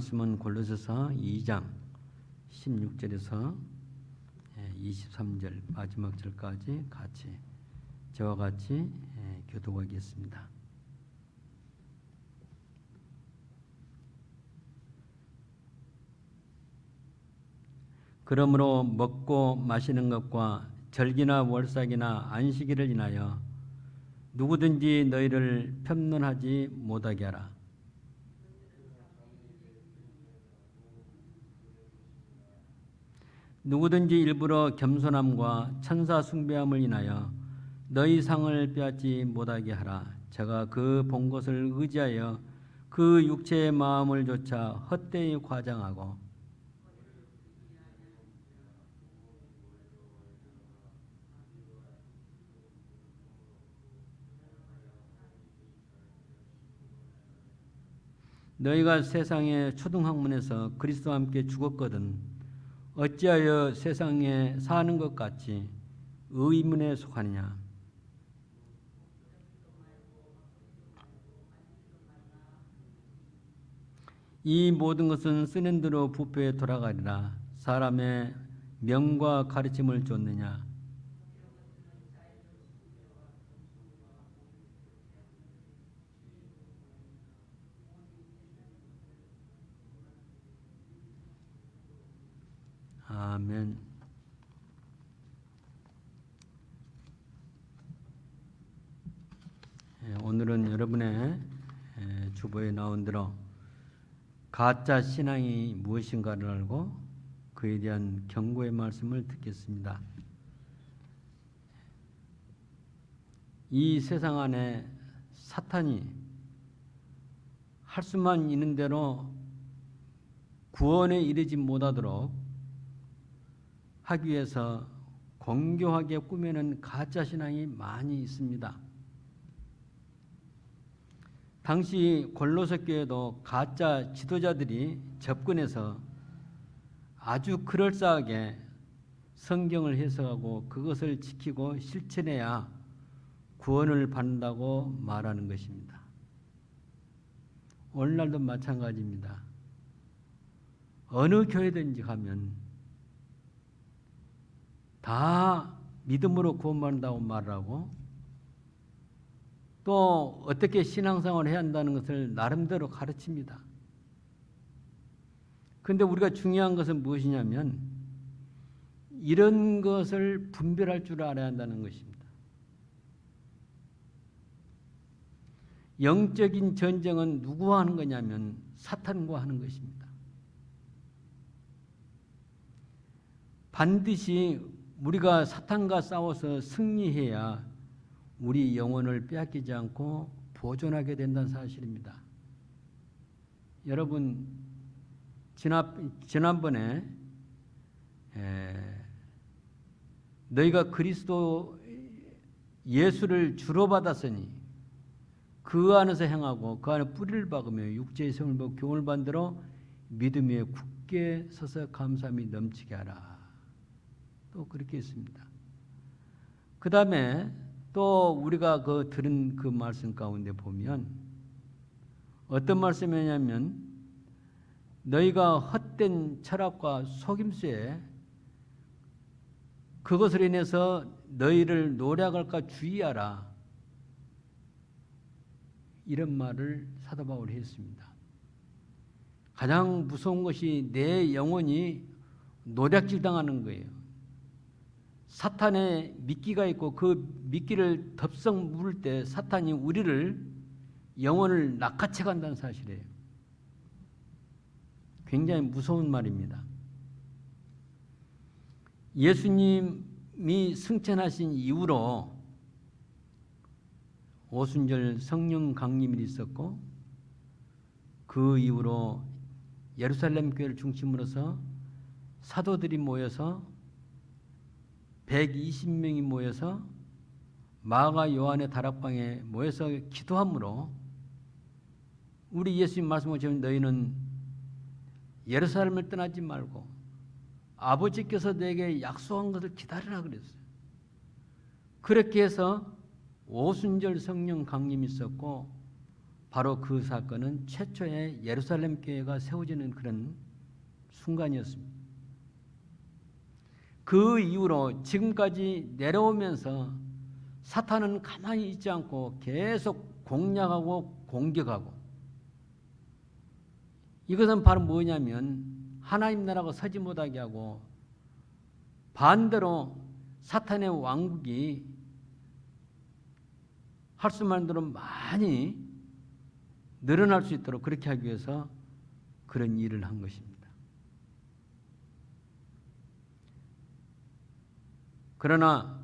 말씀은 골로새서 2장 16절에서 23절 마지막 절까지 같이 저와 같이 예, 교독하겠습니다. 그러므로 먹고 마시는 것과 절기나 월삭이나 안식일을 인하여 누구든지 너희를 편론하지 못하게 하라. 누구든지 일부러 겸손함과 천사 숭배함을 인하여 너희 상을 빼앗지 못하게 하라. 제가 그 본 것을 의지하여 그 육체의 마음을 조차 헛되이 과장하고 너희가 세상의 초등학문에서 그리스도와 함께 죽었거든 어찌하여 세상에 사는 것 같이 의문에 속하느냐? 이 모든 것은 쓰는 대로 부패에 돌아가리라. 사람의 명과 가르침을 쫓느냐 아멘. 예, 오늘은 여러분의 예, 주보에 나온 대로 가짜 신앙이 무엇인가를 알고 그에 대한 경고의 말씀을 듣겠습니다. 이 세상 안에 사탄이 할 수만 있는 대로 구원에 이르지 못하도록 하기 위해서 공교하게 꾸며낸 가짜 신앙이 많이 있습니다. 당시 골로새 교회도 가짜 지도자들이 접근해서 아주 그럴싸하게 성경을 해석하고 그것을 지키고 실천해야 구원을 받는다고 말하는 것입니다. 오늘날도 마찬가지입니다. 어느 교회든지 가면 다 믿음으로 구원받는다고 말하고 또 어떻게 신앙생활을 해야 한다는 것을 나름대로 가르칩니다. 그런데 우리가 중요한 것은 무엇이냐면 이런 것을 분별할 줄 알아야 한다는 것입니다. 영적인 전쟁은 누구와 하는 거냐면 사탄과 하는 것입니다. 반드시 우리가 사탄과 싸워서 승리해야 우리 영혼을 빼앗기지 않고 보존하게 된다는 사실입니다. 여러분 지난 지난번에 에, 너희가 그리스도 예수를 주로 받았으니 그 안에서 행하고 그 안에 뿌리를 박으며 육체의 성을 보고 교훈을 받들어 믿음 위에 굳게 서서 감사함이 넘치게 하라. 또 그렇게 했습니다. 그 다음에 또 우리가 그 들은 그 말씀 가운데 보면 어떤 말씀이냐면 너희가 헛된 철학과 속임수에 그것으로 인해서 너희를 노력할까 주의하라. 이런 말을 사도 바울이 했습니다. 가장 무서운 것이 내 영혼이 노략질 당하는 거예요. 사탄의 미끼가 있고 그 미끼를 덥석 물을 때 사탄이 우리를 영혼을 낚아채 간다는 사실이에요. 굉장히 무서운 말입니다. 예수님이 승천하신 이후로 오순절 성령 강림이 있었고 그 이후로 예루살렘 교회를 중심으로서 사도들이 모여서 120명이 모여서 마가 요한의 다락방에 모여서 기도함으로 우리 예수님 말씀하시면 너희는 예루살렘을 떠나지 말고 아버지께서 내게 약속한 것을 기다리라 그랬어요. 그렇게 해서 오순절 성령 강림이 있었고 바로 그 사건은 최초의 예루살렘 교회가 세워지는 그런 순간이었습니다. 그 이후로 지금까지 내려오면서 사탄은 가만히 있지 않고 계속 공략하고 공격하고 이것은 바로 뭐냐면 하나님 나라가 서지 못하게 하고 반대로 사탄의 왕국이 할 수만 대로 많이 늘어날 수 있도록 그렇게 하기 위해서 그런 일을 한 것입니다. 그러나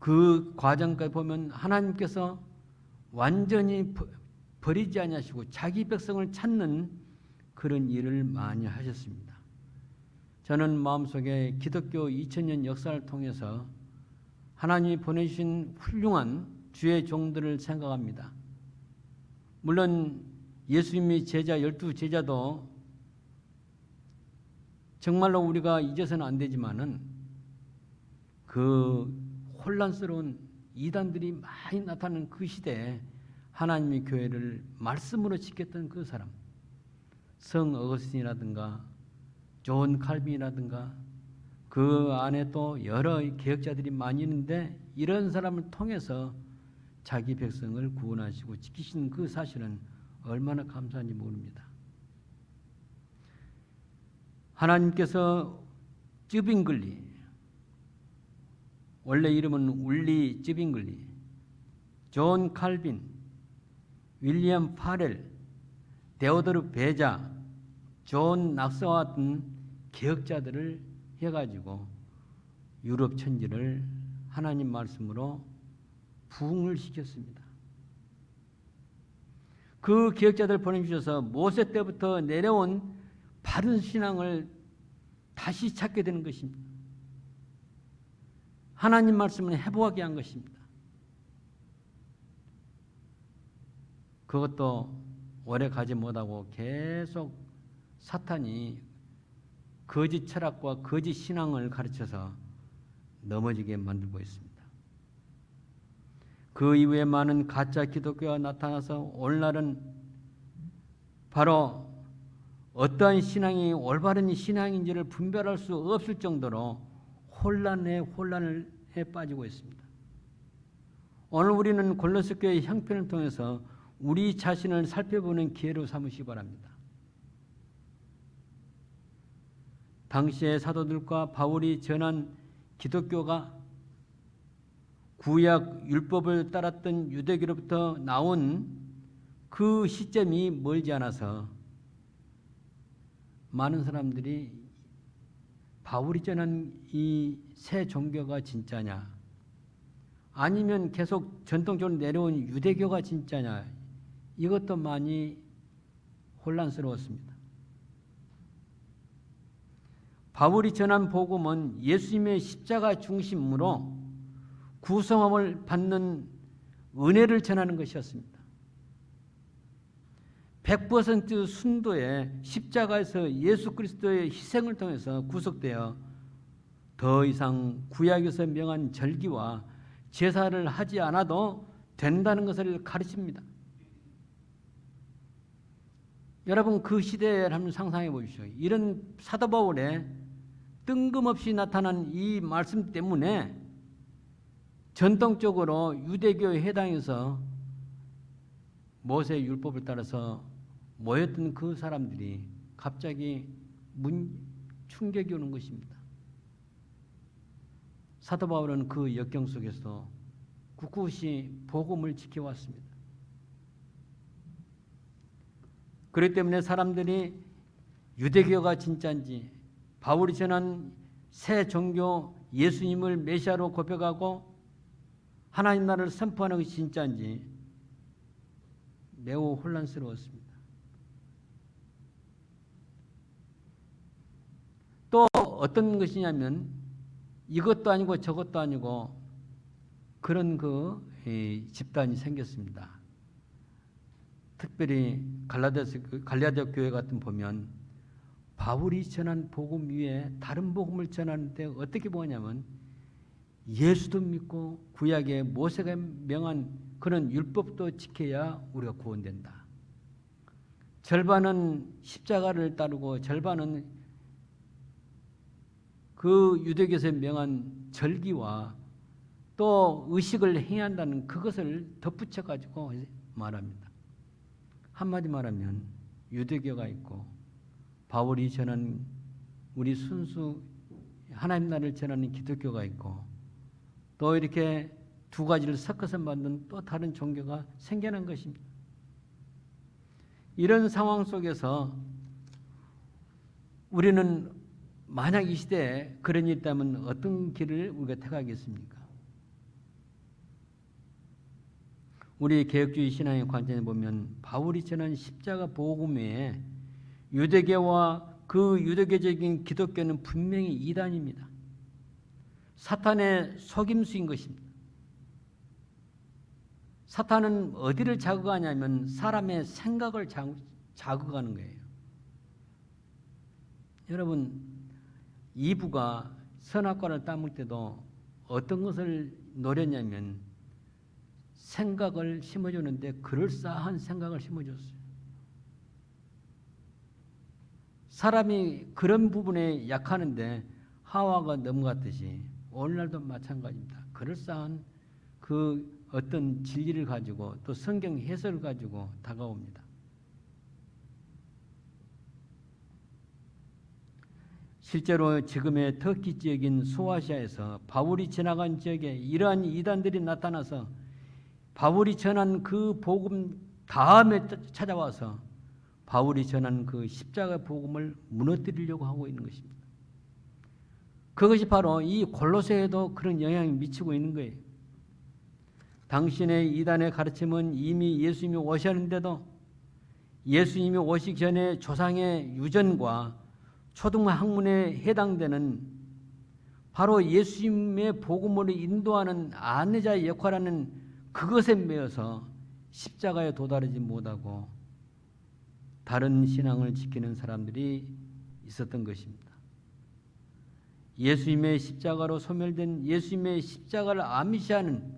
그 과정까지 보면 하나님께서 완전히 버리지 아니하시고 자기 백성을 찾는 그런 일을 많이 하셨습니다. 저는 마음속에 기독교 2000년 역사를 통해서 하나님이 보내주신 훌륭한 주의 종들을 생각합니다. 물론 예수님의 제자 열두 제자도 정말로 우리가 잊어서는 안 되지만은 그 혼란스러운 이단들이 많이 나타나는 그 시대에 하나님의 교회를 말씀으로 지켰던 그 사람 성 어거스틴이라든가 존 칼빈이라든가 그 안에 또 여러 개혁자들이 많이 있는데 이런 사람을 통해서 자기 백성을 구원하시고 지키신 그 사실은 얼마나 감사한지 모릅니다. 하나님께서 쯔빙글리 원래 이름은 울리 쯔빙글리 존 칼빈 윌리엄 파렐 데오더르 베자 존 낙서와 같은 개혁자들을 해가지고 유럽 천지를 하나님 말씀으로 부흥을 시켰습니다. 그 기억자들 보내주셔서 모세 때부터 내려온 바른 신앙을 다시 찾게 되는 것입니다. 하나님 말씀을 해보하게 한 것입니다. 그것도 오래 가지 못하고 계속 사탄이 거짓 철학과 거짓 신앙을 가르쳐서 넘어지게 만들고 있습니다. 그 이후에 많은 가짜 기독교가 나타나서 오늘날은 바로 어떠한 신앙이 올바른 신앙인지를 분별할 수 없을 정도로 혼란에 혼란을 해 빠지고 있습니다. 오늘 우리는 골로새 교회 형편을 통해서 우리 자신을 살펴보는 기회로 삼으시 바랍니다. 당시의 사도들과 바울이 전한 기독교가 구약 율법을 따랐던 유대교로부터 나온 그 시점이 멀지 않아서 많은 사람들이 바울이 전한 이 새 종교가 진짜냐 아니면 계속 전통적으로 내려온 유대교가 진짜냐 이것도 많이 혼란스러웠습니다. 바울이 전한 복음은 예수님의 십자가 중심으로 구성함을 받는 은혜를 전하는 것이었습니다. 100% 순도의 십자가에서 예수 그리스도의 희생을 통해서 구속되어 더 이상 구약에서 명한 절기와 제사를 하지 않아도 된다는 것을 가르칩니다. 여러분 그 시대를 한번 상상해 보십시오. 이런 사도 바울의 뜬금없이 나타난 이 말씀 때문에 전통적으로 유대교에 해당해서 모세 율법을 따라서 모였던 그 사람들이 갑자기 문 충격이 오는 것입니다. 사도 바울은 그 역경 속에서 꿋꿋이 복음을 지켜왔습니다. 그렇기 때문에 사람들이 유대교가 진짜인지 바울이 전한 새 종교 예수님을 메시아로 고백하고 하나님 나라를 선포하는 것이 진짜인지 매우 혼란스러웠습니다. 또 어떤 것이냐면 이것도 아니고 저것도 아니고 그런 그 집단이 생겼습니다. 특별히 갈라디아 갈라디아 교회 같은 보면 바울이 전한 복음 위에 다른 복음을 전하는데 어떻게 보냐면 예수도 믿고 구약에 모세가 명한 그런 율법도 지켜야 우리가 구원된다. 절반은 십자가를 따르고 절반은 그 유대교에서 명한 절기와 또 의식을 행해야 한다는 그것을 덧붙여 가지고 말합니다. 한마디 말하면 유대교가 있고 바울이 전한 우리 순수 하나님 나라를 전하는 기독교가 있고 또 이렇게 두 가지를 섞어서 만든 또 다른 종교가 생겨난 것입니다. 이런 상황 속에서 우리는 만약 이 시대에 그런 일이 있다면 어떤 길을 우리가 택하겠습니까? 우리 개혁주의 신앙의 관점에 보면 바울이 전한 십자가 복음 외에 유대교와 그 유대교적인 기독교는 분명히 이단입니다. 사탄의 속임수인 것입니다. 사탄은 어디를 자극하냐면 사람의 생각을 자극하는 거예요. 여러분 이브가 선악과를 따먹을 때도 어떤 것을 노렸냐면 생각을 심어주는데 그럴싸한 생각을 심어줬어요. 사람이 그런 부분에 약하는데 하와가 넘어갔듯이 오늘날도 마찬가지입니다. 그럴싸한 그 어떤 진리를 가지고 또 성경 해설을 가지고 다가옵니다. 실제로 지금의 터키 지역인 소아시아에서 바울이 지나간 지역에 이러한 이단들이 나타나서 바울이 전한 그 복음 다음에 찾아와서 바울이 전한 그 십자가 복음을 무너뜨리려고 하고 있는 것입니다. 그것이 바로 이 골로새에도 그런 영향이 미치고 있는 거예요. 당신의 이단의 가르침은 이미 예수님이 오셨는데도 예수님이 오시기 전에 조상의 유전과 초등 학문에 해당되는 바로 예수님의 복음으로 인도하는 안내자의 역할하는 그것에 매여서 십자가에 도달하지 못하고 다른 신앙을 지키는 사람들이 있었던 것입니다. 예수님의 십자가로 소멸된 예수님의 십자가를 암시하는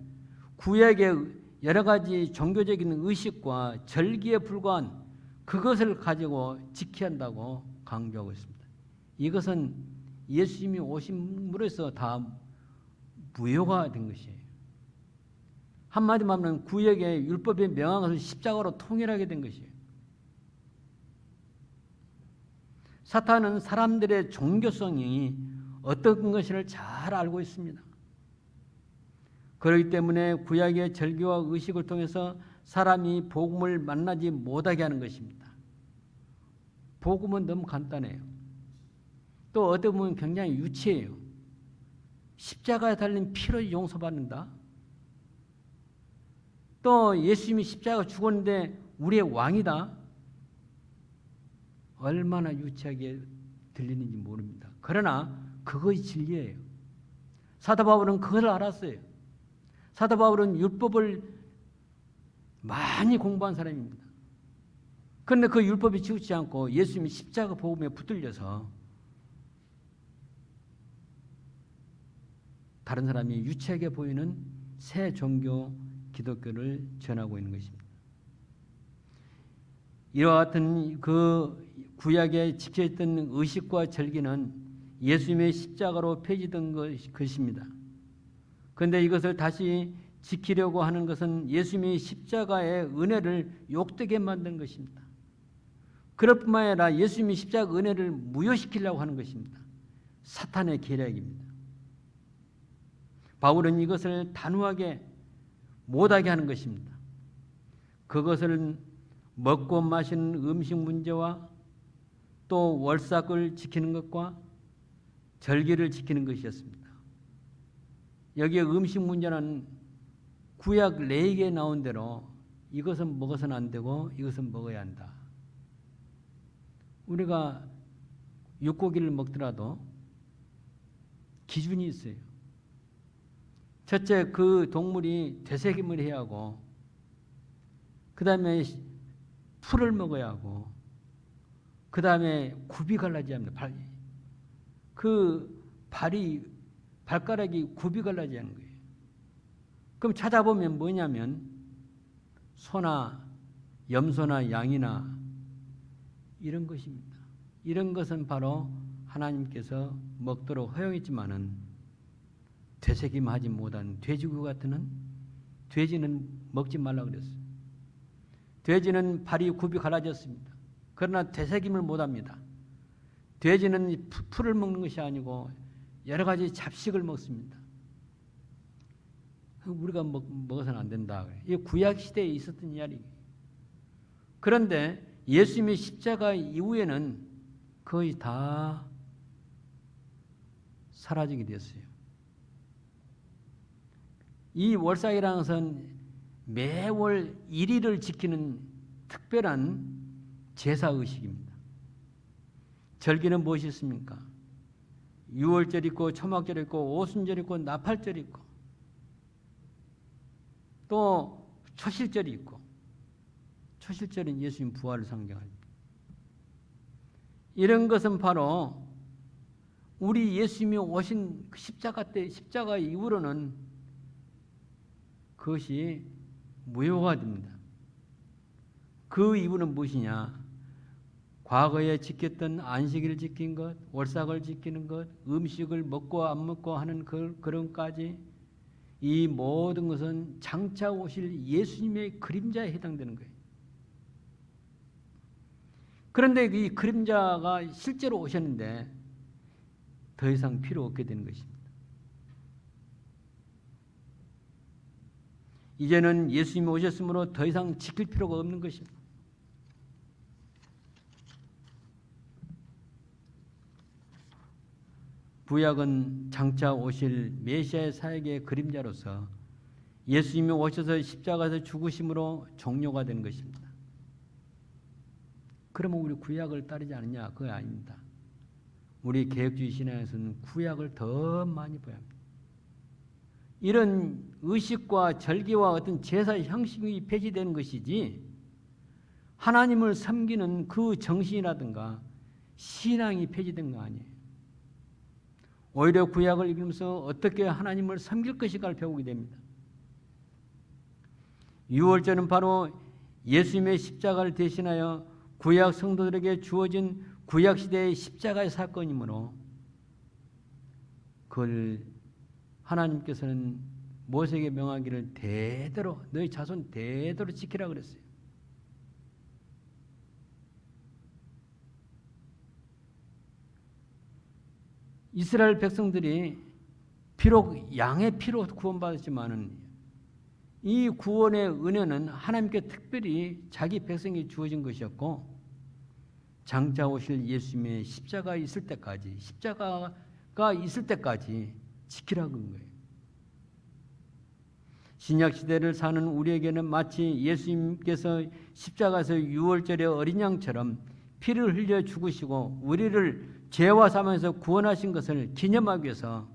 구약의 여러 가지 종교적인 의식과 절기에 불과한 그것을 가지고 지켜야 한다고 강조하고 있습니다. 이것은 예수님이 오심으로써 다 무효가 된 것이에요. 한마디로 하면 구역의 율법에 명한 것을 십자가로 통일하게 된 것이에요. 사탄은 사람들의 종교성이 어떤 것인을 잘 알고 있습니다. 그렇기 때문에 구약의 절기와 의식을 통해서 사람이 복음을 만나지 못하게 하는 것입니다. 복음은 너무 간단해요. 또 어떻게 보면 굉장히 유치해요. 십자가에 달린 피로 용서받는다. 또 예수님이 십자가 죽었는데 우리의 왕이다. 얼마나 유치하게 들리는지 모릅니다. 그러나 그것이 진리예요. 사도 바울은 그걸 알았어요. 사도 바울은 율법을 많이 공부한 사람입니다. 그런데 그 율법이 지우지 않고 예수님이 십자가 복음에 붙들려서 다른 사람이 유치하게 보이는 새 종교 기독교를 전하고 있는 것입니다. 이와 같은 그 구약에 지켜있던 의식과 절기는 예수님의 십자가로 폐지된 것입니다. 그런데 이것을 다시 지키려고 하는 것은 예수님의 십자가의 은혜를 욕되게 만든 것입니다. 그럴 뿐만 아니라 예수님이 십자가 은혜를 무효시키려고 하는 것입니다. 사탄의 계략입니다. 바울은 이것을 단호하게 못하게 하는 것입니다. 그것을 먹고 마시는 음식 문제와 또 월삭을 지키는 것과 절기를 지키는 것이었습니다. 여기에 음식 문제는 구약 레이에 나온 대로 이것은 먹어서는 안 되고 이것은 먹어야 한다. 우리가 육고기를 먹더라도 기준이 있어요. 첫째 그 동물이 되새김을 해야 하고 그 다음에 풀을 먹어야 하고 그 다음에 굽이 갈라져야 합니다. 발, 그 발이 발가락이 굽이 갈라져야 하는 거예요. 그럼 찾아보면 뭐냐면 소나 염소나 양이나 이런 것입니다. 이런 것은 바로 하나님께서 먹도록 허용했지만은 되새김하지 못한 돼지고 같은 돼지는 먹지 말라 그랬어요. 돼지는 발이 굽이 갈라졌습니다. 그러나 되새김을 못합니다. 돼지는 푸- 풀을 먹는 것이 아니고 여러 가지 잡식을 먹습니다. 우리가 먹, 먹어서는 안 된다. 이 구약 시대에 있었던 이야기. 그런데 예수님의 십자가 이후에는 거의 다 사라지게 됐어요. 이 월삭이라는 것은 매월 1일을 지키는 특별한 제사 의식입니다. 절기는 무엇이 있습니까? 6월절 있고 초막절 있고 오순절 있고 나팔절 있고 또 초실절이 있고 초실절은 예수님 부활을 상징합니다. 이런 것은 바로 우리 예수님이 오신 그 십자가 때 십자가 이후로는 그것이 무효가 됩니다. 그 이유는 무엇이냐? 과거에 지켰던 안식일을 지킨 것, 월삭을 지키는 것, 음식을 먹고 안 먹고 하는 그, 그런까지 이 모든 것은 장차 오실 예수님의 그림자에 해당되는 거예요. 그런데 이 그림자가 실제로 오셨는데 더 이상 필요 없게 되는 것입니다. 이제는 예수님이 오셨으므로 더 이상 지킬 필요가 없는 것입니다. 구약은 장차 오실 메시아의 사역의 그림자로서 예수님이 오셔서 십자가에서 죽으심으로 종료가 된 것입니다. 그러면 우리 구약을 따르지 않느냐? 그거 아닙니다. 우리 개혁주의 신앙에서는 구약을 더 많이 봐야 합니다. 이런 의식과 절기와 어떤 제사 형식이 폐지되는 것이지 하나님을 섬기는 그 정신이라든가 신앙이 폐지된 거 아니에요. 오히려 구약을 읽으면서 어떻게 하나님을 섬길 것인가를 배우게 됩니다. 유월절은 바로 예수님의 십자가를 대신하여 구약 성도들에게 주어진 구약 시대의 십자가의 사건이므로 그걸 하나님께서는 모세에게 명하기를 대대로 너희 자손 대대로 지키라 그랬어요. 이스라엘 백성들이 비록 양의 피로 구원받았지만은 이 구원의 은혜는 하나님께 특별히 자기 백성이 주어진 것이었고 장차 오실 예수님의 십자가 있을 때까지 십자가가 있을 때까지 지키라고 한 거예요. 신약 시대를 사는 우리에게는 마치 예수님께서 십자가에서 유월절의 어린 양처럼 피를 흘려 죽으시고 우리를 죄와 사망에서 구원하신 것을 기념하기 위해서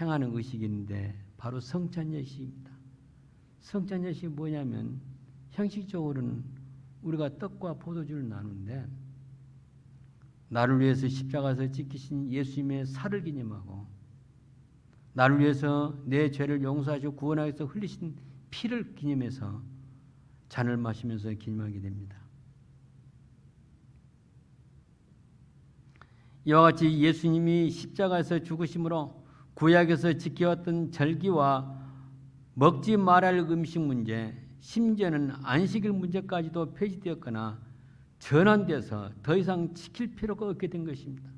행하는 의식인데 바로 성찬 예식입니다. 성찬 예식이 뭐냐면 형식적으로는 우리가 떡과 포도주를 나누는데 나를 위해서 십자가에서 지키신 예수님의 살을 기념하고 나를 위해서 내 죄를 용서하시고 구원하기 위해서 흘리신 피를 기념해서 잔을 마시면서 기념하게 됩니다. 이와 같이 예수님이 십자가에서 죽으심으로 구약에서 지켜왔던 절기와 먹지 말할 음식 문제, 심지어는 안식일 문제까지도 폐지되었거나 전환돼서 더 이상 지킬 필요가 없게 된 것입니다.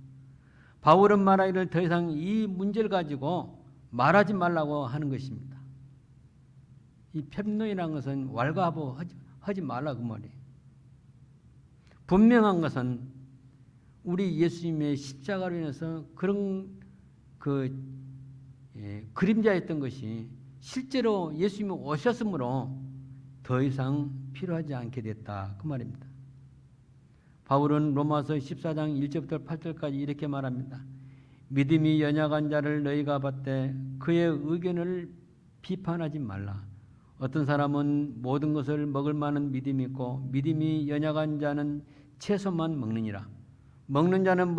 바울은 말하기를 더 이상 이 문제를 가지고 말하지 말라고 하는 것입니다. 이 팹노이라는 것은 왈가하고 하지, 하지 말라 그 말이에요. 분명한 것은 우리 예수님의 십자가로 인해서 그런 그 예, 그림자였던 것이 실제로 예수님이 오셨으므로 더 이상 필요하지 않게 됐다 그 말입니다. 바울은 로마서 14장 1절부터 8절까지 이렇게 말합니다. 믿음이 연약한 자를 너희가 봤되 그의 의견을 비판하지 말라. 어떤 사람은 모든 것을 먹을 만한 믿음이 있고 믿음이 연약한 자는 채소만 먹느니라. 먹는 자는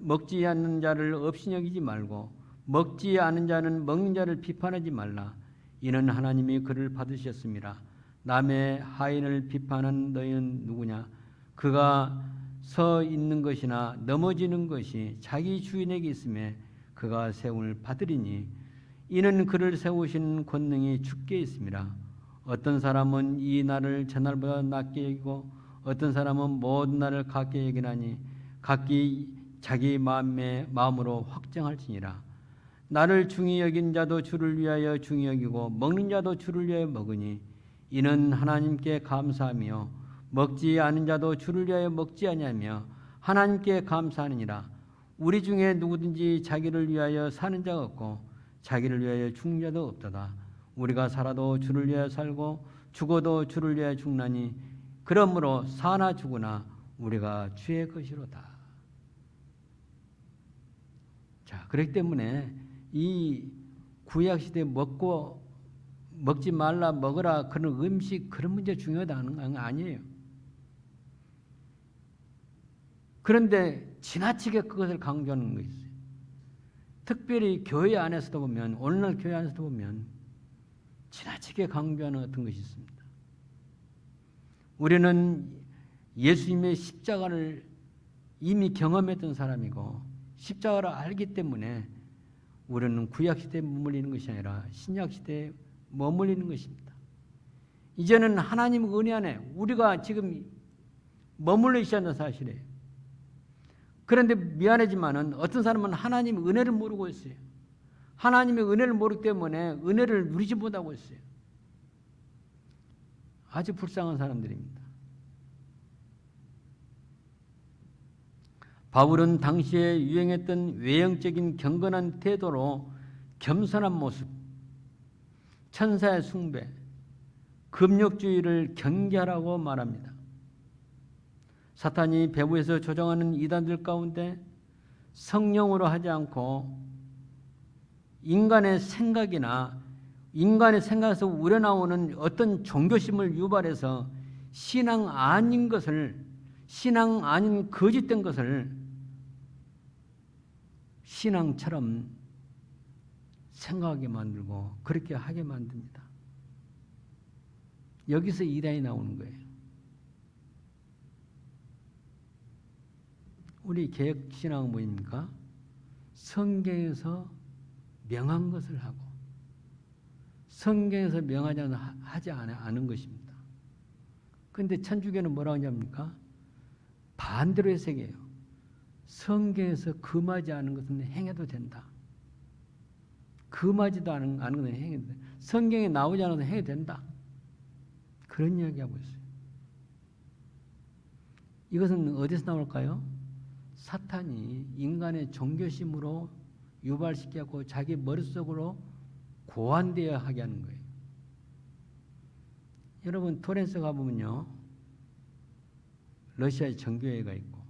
먹지 않는 자를 없이 여기지 말고 먹지 않은 자는 먹는 자를 비판하지 말라. 이는 하나님이 그를 받으셨습니다. 남의 하인을 비판한 너희는 누구냐? 그가 서 있는 것이나 넘어지는 것이 자기 주인에게 있음에 그가 세움을 받으리니 이는 그를 세우신 권능이 주께 있습니다. 어떤 사람은 이 날을 전날보다 낮게 여기고 어떤 사람은 모든 날을 같게 여기나니 각기 자기 마음의 마음으로 확정할지니라. 나를 중히 여긴 자도 주를 위하여 중히 여기고 먹는 자도 주를 위하여 먹으니 이는 하나님께 감사하며 먹지 않은 자도 주를 위하여 먹지 아니하며 하나님께 감사하느니라. 우리 중에 누구든지 자기를 위하여 사는 자가 없고 자기를 위하여 죽는 자도 없도다. 우리가 살아도 주를 위하여 살고 죽어도 주를 위하여 죽나니 그러므로 사나 죽으나 우리가 주의 것이로다. 자, 그렇기 때문에 이 구약 시대 먹고 먹지 말라 먹으라 그런 음식 그런 문제 중요하다는 건 아니에요. 그런데 지나치게 그것을 강조하는 거 있어요. 특별히 교회 안에서도 보면 오늘날 교회 안에서도 보면 지나치게 강조하는 어떤 것이 있습니다. 우리는 예수님의 십자가를 이미 경험했던 사람이고 십자가를 알기 때문에 우리는 구약 시대에 머물리는 것이 아니라 신약 시대에 머물리는 것입니다. 이제는 하나님 은혜 안에 우리가 지금 머물러 있지 않는 사실이에요. 그런데 미안하지만은 어떤 사람은 하나님 은혜를 모르고 있어요. 하나님의 은혜를 모르기 때문에 은혜를 누리지 못하고 있어요. 아주 불쌍한 사람들입니다. 바울은 당시에 유행했던 외형적인 경건한 태도로 겸손한 모습, 천사의 숭배, 금욕주의를 경계하라고 말합니다. 사탄이 배후에서 조정하는 이단들 가운데 성령으로 하지 않고 인간의 생각이나 인간의 생각에서 우러나오는 어떤 종교심을 유발해서 신앙 아닌 것을 신앙 아닌 거짓된 것을 신앙처럼 생각하게 만들고 그렇게 하게 만듭니다. 여기서 이단이 나오는 거예요. 우리 개혁신앙은 뭐입니까? 성경에서 명한 것을 하고 성경에서 명하지 않- 하지 않은 것입니다. 그런데 천주교는 뭐라고 하냐니까? 반대로 해석해요. 성경에서 금하지 않은 것은 행해도 된다. 금하지도 않은, 않은 것은 행해도 된다. 성경에 나오지 않아도 행해도 된다. 그런 이야기하고 있어요. 이것은 어디서 나올까요? 사탄이 인간의 종교심으로 유발시켜고 자기 머릿속으로 고안되어 하게 하는 거예요. 여러분 토렌스 가보면요. 러시아의 정교회가 있고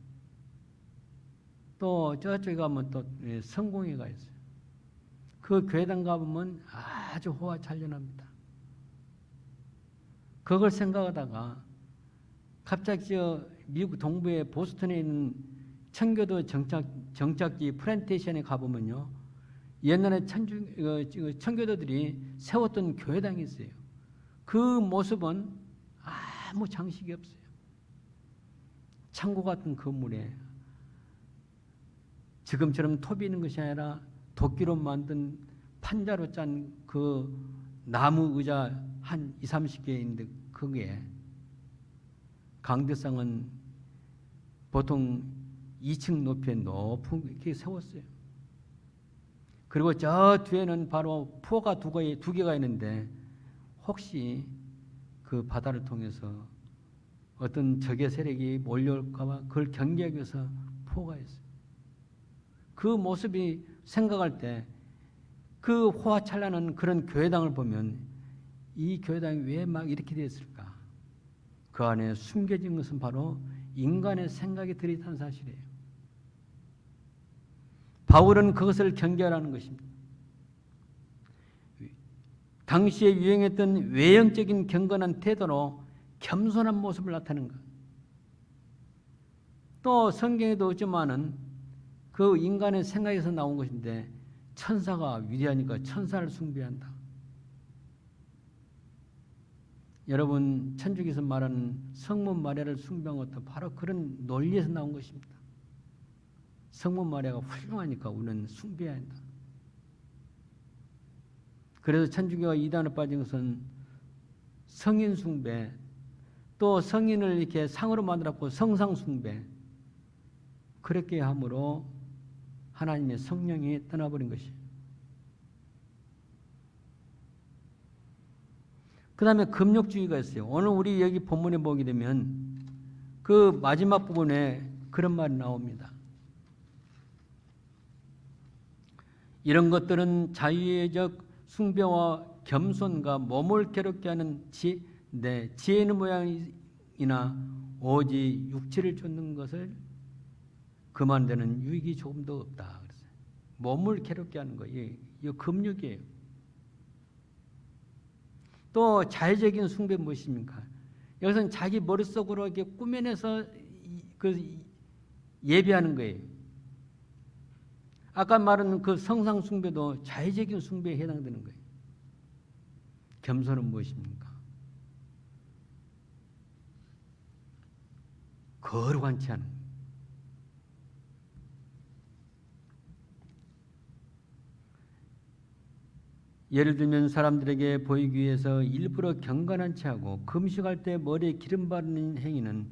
또 저쪽에 가면 또 예, 성공회가 있어요. 그 교회당 가보면 아주 호화 찬란합니다. 그걸 생각하다가 갑자기 저 미국 동부의 보스턴에 있는 청교도 정착, 정착지 프렌테이션에 가보면요. 옛날에 천주, 어, 저 청교도들이 세웠던 교회당이 있어요. 그 모습은 아무 장식이 없어요. 창고 같은 건물에 지금처럼 톱이 있는 것이 아니라 도끼로 만든 판자로 짠 그 나무 의자 한 2, 30개 있는데 그게 강대상은 보통 2층 높이의 높은 이렇게 세웠어요. 그리고 저 뒤에는 바로 포가 두, 개, 두 개가 있는데 혹시 그 바다를 통해서 어떤 적의 세력이 몰려올까봐 그걸 경계하기 위해서 포가 있어요. 그 모습이 생각할 때 그 호화찬란한 그런 교회당을 보면 이 교회당이 왜 막 이렇게 되었을까? 그 안에 숨겨진 것은 바로 인간의 생각이 들이탄 사실이에요. 바울은 그것을 경계하라는 것입니다. 당시에 유행했던 외형적인 경건한 태도로 겸손한 모습을 나타낸 것. 또 성경에도 없지만은 그 인간의 생각에서 나온 것인데 천사가 위대하니까 천사를 숭배한다. 여러분 천주교에서 말하는 성문 마리아를 숭배한 것도 바로 그런 논리에서 나온 것입니다. 성문 마리아가 훌륭하니까 우리는 숭배해야 한다. 그래서 천주교가 이단에 빠진 것은 성인 숭배, 또 성인을 이렇게 상으로 만들었고 성상 숭배, 그렇게 함으로 하나님의 성령이 떠나버린 것이에요. 그 다음에 금욕주의가 있어요. 오늘 우리 여기 본문에 보게 되면 그 마지막 부분에 그런 말이 나옵니다. 이런 것들은 자유의적 숭배와 겸손과 몸을 괴롭게 하는 지, 네, 지혜 있는 모양이나 오직 육체를 쫓는 것을 그만되는 유익이 조금도 없다. 그랬어요. 몸을 괴롭게 하는 거, 이, 이 금욕이에요. 또 자의적인 숭배 무엇입니까? 여기서는 자기 머릿속으로 이렇게 꾸며내서 그 예배하는 거예요. 아까 말한 그 성상 숭배도 자의적인 숭배에 해당되는 거예요. 겸손은 무엇입니까? 거룩한치 않은 예를 들면 사람들에게 보이기 위해서 일부러 경건한 체하고 금식할 때 머리에 기름 바르는 행위는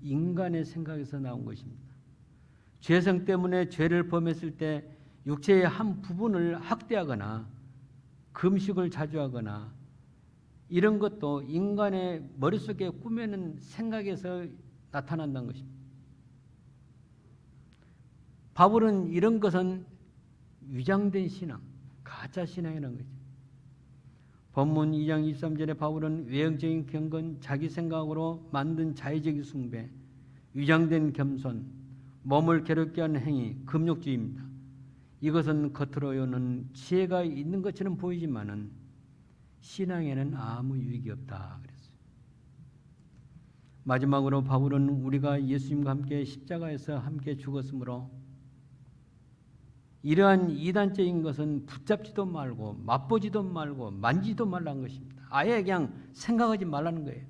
인간의 생각에서 나온 것입니다. 죄성 때문에 죄를 범했을 때 육체의 한 부분을 학대하거나 금식을 자주 하거나 이런 것도 인간의 머릿속에 꾸며낸 생각에서 나타난다는 것입니다. 바울은 이런 것은 위장된 신앙, 가짜 신앙이라는 거죠. 본문 2장 23절에 바울은 외형적인 경건, 자기 생각으로 만든 자의적인 숭배, 위장된 겸손, 몸을 괴롭게 하는 행위, 금욕주의입니다. 이것은 겉으로는 지혜가 있는 것처럼 보이지만은 신앙에는 아무 유익이 없다 그랬어요. 마지막으로 바울은 우리가 예수님과 함께 십자가에서 함께 죽었으므로 이러한 이단적인 것은 붙잡지도 말고 맛보지도 말고 만지도 말라는 것입니다. 아예 그냥 생각하지 말라는 거예요.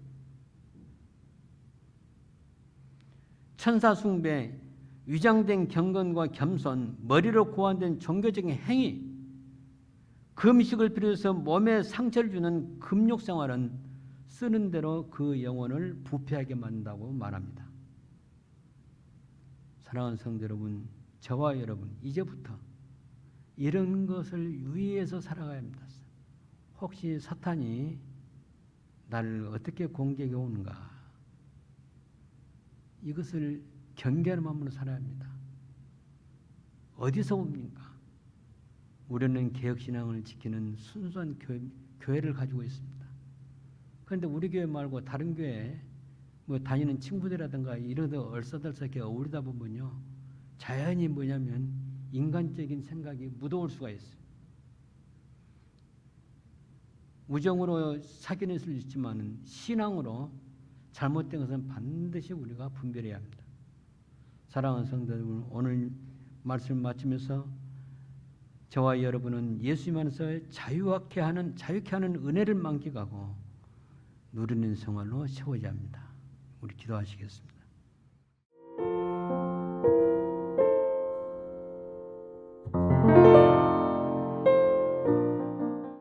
천사 숭배, 위장된 경건과 겸손, 머리로 고안된 종교적인 행위, 금식을 비롯해서 몸에 상처를 주는 금욕 생활은 쓰는 대로 그 영혼을 부패하게 만든다고 말합니다. 사랑하는 성도 여러분, 저와 여러분 이제부터 이런 것을 유의해서 살아가야 합니다. 혹시 사탄이 나를 어떻게 공격해 오는가 이것을 경계하는 마음으로 살아야 합니다. 어디서 옵니까? 우리는 개혁신앙을 지키는 순수한 교회, 교회 를 가지고 있습니다. 그런데 우리 교회 말고 다른 교회 뭐 다니는 친구들이라든가 이러다 얼싸덜싸게 어울리다 보면요. 자연히 뭐냐면 인간적인 생각이 묻어올 수가 있어요. 우정으로 사귀는 수 있지만 신앙으로 잘못된 것은 반드시 우리가 분별해야 합니다. 사랑하는 성도 여러분, 오늘 말씀 마치면서 저와 여러분은 예수님 안에서 자유하게 하는 자유케 하는 은혜를 만끽하고 누리는 생활로 세워야 합니다. 우리 기도하시겠습니다.